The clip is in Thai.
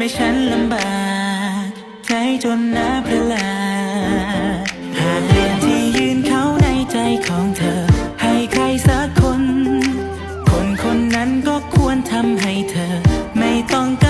ให้ฉันลำบากใช้จนน้าพระลาหากเรียนที่ยืนเขาในใจของเธอ ให้ใครสักคน คนคนนั้นก็ควรทำให้เธอ ไม่ต้องการ